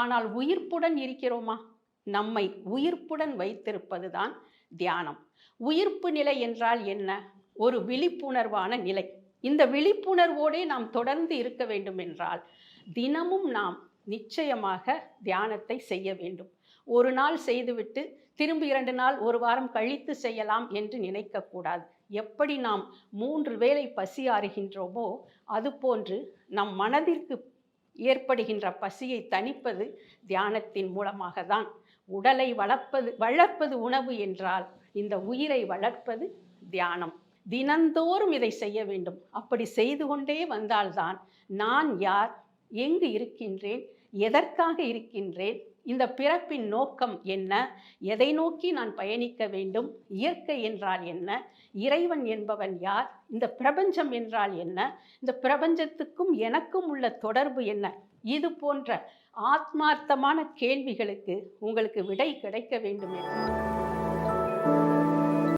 ஆனால் உயிர்ப்புடன் இருக்கிறோமா? நம்மை உயிர்ப்புடன் வைத்திருப்பது தான் தியானம். உயிர்ப்பு நிலை என்றால் என்ன? ஒரு விழிப்புணர்வான நிலை. இந்த விழிப்புணர்வோடே நாம் தொடர்ந்து இருக்க வேண்டும் என்றால் தினமும் நாம் நிச்சயமாக தியானத்தை செய்ய வேண்டும். ஒரு நாள் செய்துவிட்டு திரும்பி இரண்டு நாள் ஒரு வாரம் கழித்து செய்யலாம் என்று நினைக்கக்கூடாது. எப்படி நாம் மூன்று வேளை பசி ஆறுகின்றோமோ அதுபோன்று நம் மனதிற்கு ஏற்படுகின்ற பசியை தணிப்பது தியானத்தின் மூலமாக தான் உடலை வளர்ப்பது வளர்ப்பது உணவு என்றால் இந்த உயிரை வளர்ப்பது தியானம். தினந்தோறும் இதை செய்ய வேண்டும். அப்படி செய்து கொண்டே வந்தால்தான் நான் யார் எங்கு இருக்கின்றேன்? எதற்காக இருக்கின்றேன்? இந்த பிறப்பின் நோக்கம் என்ன? எதை நோக்கி நான் பயணிக்க வேண்டும்? இயற்கை என்றால் என்ன? இறைவன் என்பவன் யார்? இந்த பிரபஞ்சம் என்றால் என்ன? இந்த பிரபஞ்சத்துக்கும் எனக்கும் உள்ள தொடர்பு என்ன? இது போன்ற ஆத்மார்த்தமான கேள்விகளுக்கு உங்களுக்கு விடை கிடைக்க வேண்டும் என்று.